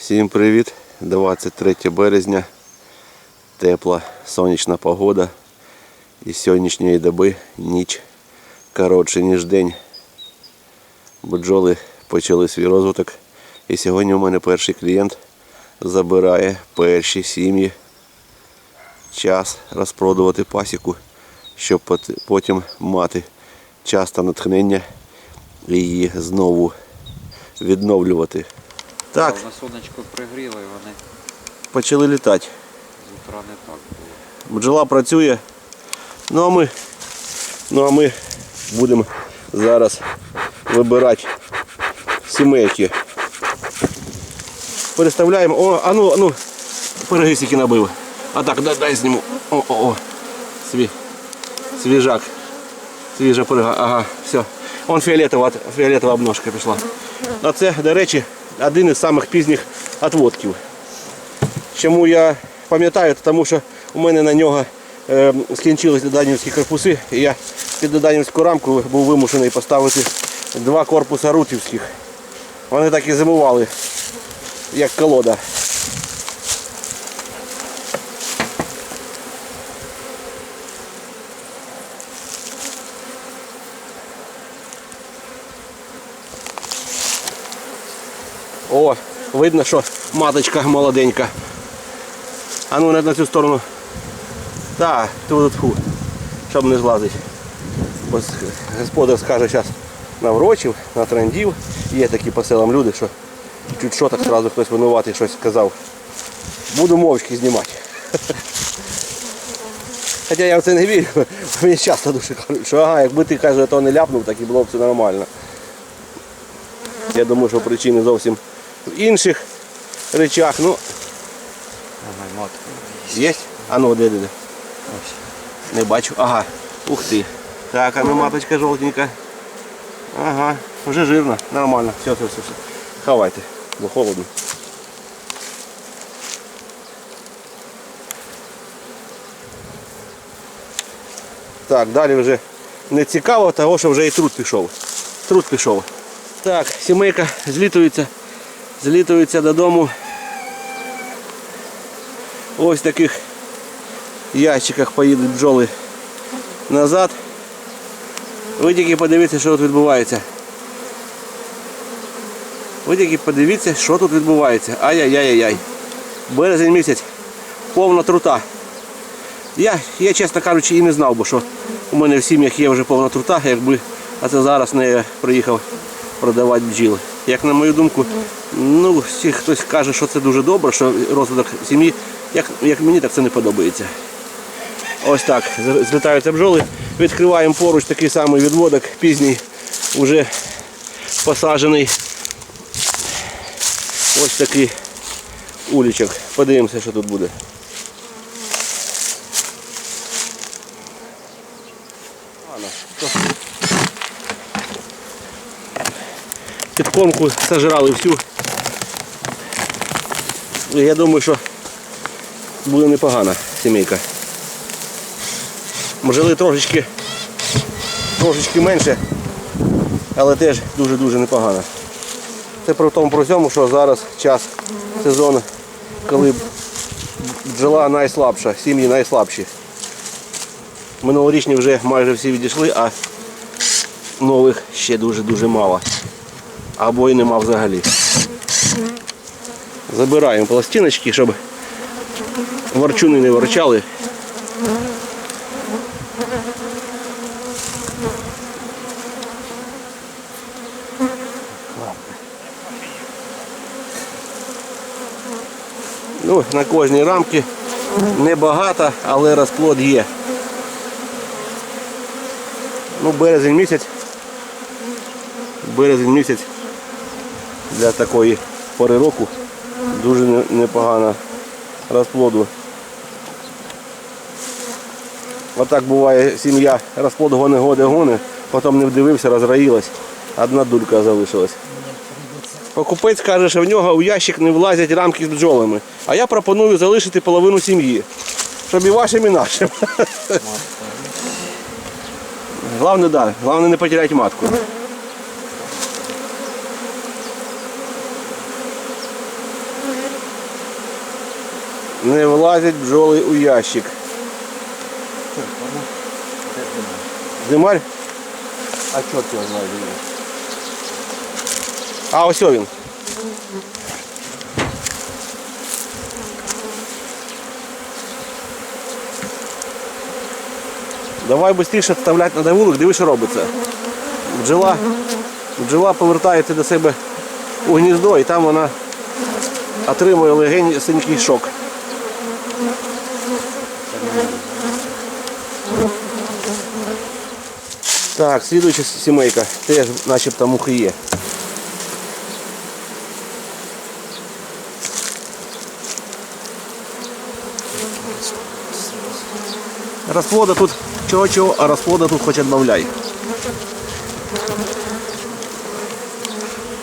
Всім привіт! 23 березня. Тепла сонячна погода. І сьогоднішньої доби ніч коротше, ніж день. Бджоли почали свій розвиток. І сьогодні у мене перший клієнт забирає перші сім'ї. Час розпродувати пасіку, щоб потім мати час та натхнення і її знову відновлювати. Так, На сонечко пригріло і вони почали літати. з утра не так було. Бджола працює. Ну а ми, ну а ми будемо зараз вибирати сімейки. Переставляємо. О, а ну, а ну, перегисики набив. А так, дай, дай зніму. О, о, о. Сві, свіжак. Свіжа перега. Ага, все. Он фіолетова, фіолетова обножка пішла. А це, до речі, один із самих пізніх отводків. Чому я пам'ятаю, тому що у мене на нього е, скінчились доданівські корпуси, і я під доданівську рамку був вимушений поставити два корпуса рутівських. Вони так і зимували, як колода. О, видно, що маточка молоденька. А ну на цю сторону. Так, тут фу, щоб не злазить. Ось господар скаже зараз наврочив, натрендів. Є такі по селам люди, що чуть що так одразу хтось винуватий щось сказав. Буду мовчки знімати. Хоча я в це не вірю, мені часто дуже кажуть, що ага, якби ти каже, то не ляпнув, так і було б все нормально. Я думаю, що причини зовсім в інших речах. Ну, Ага. Є? А ну де де де? Не бачу. Ага. Ух ти. Так, а ну маточка жовтенька. Ага, вже жирно, нормально. Все, все, все, все. Хавайте, бо холодно. Так, далі вже не цікаво, того що вже і труд пішов. Труд пішов. Так, сімейка злітується, злітується додому. Ось в таких ящиках поїдуть бджоли назад. Ви тільки подивіться, що тут відбувається. Ви тільки подивіться, що тут відбувається. Ай-яй-яй-яй. Березень місяць. Повна трута. Я, я, чесно кажучи, і не знав, бо що у мене в сім'ях є вже повна трута, якби а це зараз не приїхав продавати бджіл. Як на мою думку, ну, всі хтось каже, що це дуже добре, що розвиток сім'ї, як, як мені, так це не подобається. Ось так, злітаються бджоли. Відкриваємо поруч такий самий відводок, пізній, вже посаджений. Ось такий улічок. Подивимося, що тут буде. Ладно, то- Підкормку сожрали всю. Я думаю, що буде непогана сімейка. Можливо, трошечки, трошечки менше, але теж дуже-дуже непогано. Це при тому про цьому, що зараз час сезону, коли бджола найслабша, сім'ї найслабші. Минулорічні вже майже всі відійшли, а нових ще дуже-дуже мало. Або і нема взагалі. Забираємо пластиночки, щоб ворчуни не ворчали. Ну, на кожній рамці небагато, але розплод є. Ну, березень місяць. Березень місяць для такої пори року дуже не- непогано розплоду. Отак буває сім'я розплод гони гони гони, потім не вдивився, розраїлась, одна дулька залишилась. Покупець каже, що в нього у ящик не влазять рамки з бджолами. А я пропоную залишити половину сім'ї. Щоб і вашим, і нашим. Головне, да, головне не потеряти матку. Не влазять бджоли у ящик. Димарь? А чорт його знає. А, ось він. Давай швидше вставляти на давулик, диви, що робиться. Бджола, бджола повертається до себе у гніздо і там вона отримує легень синький шок. Так, слідуюча сімейка. Теж начебто мухи є. Розплода тут чого-чого, а розплода тут хоч відбавляй.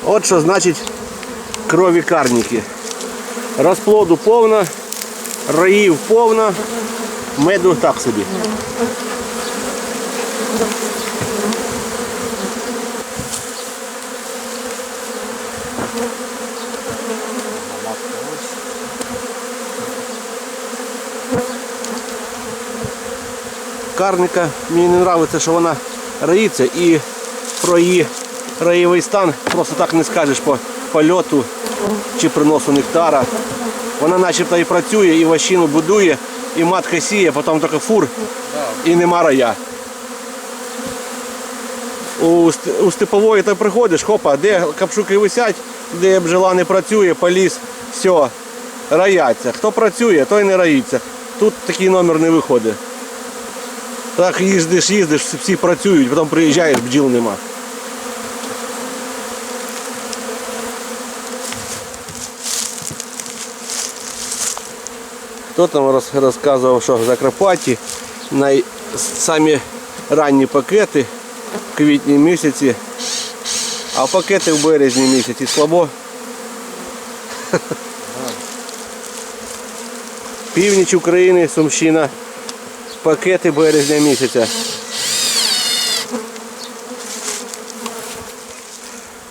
От що значить крові карніки. Розплоду повно, раїв повно, меду так собі. Карника. Мені не подобається, що вона раїться і про її раєвий стан просто так не скажеш по польоту чи приносу нектара. Вона начебто і працює, і ващину будує, і матка сіє, потім тільки фур і нема рая. У, у степової ти приходиш, хопа, де капшуки висять, де бджола не працює, поліз, все, раяться. Хто працює, той не раїться. Тут такий номер не виходить. Так їздиш, їздиш, всі працюють, потім приїжджаєш, бджіл нема. Хто там розказував, що в Закарпатті най... самі ранні пакети в квітні місяці, а пакети в березні місяці слабо. Північ України, Сумщина, пакети березня місяця.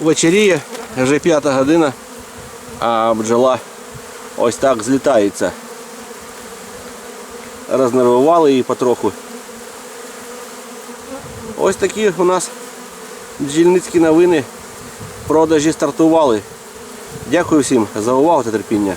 Вечеріє, вже п'ята година, а бджола ось так злітається. Рознервували її потроху. Ось такі у нас бджільницькі новини. Продажі стартували. Дякую всім за увагу та терпіння.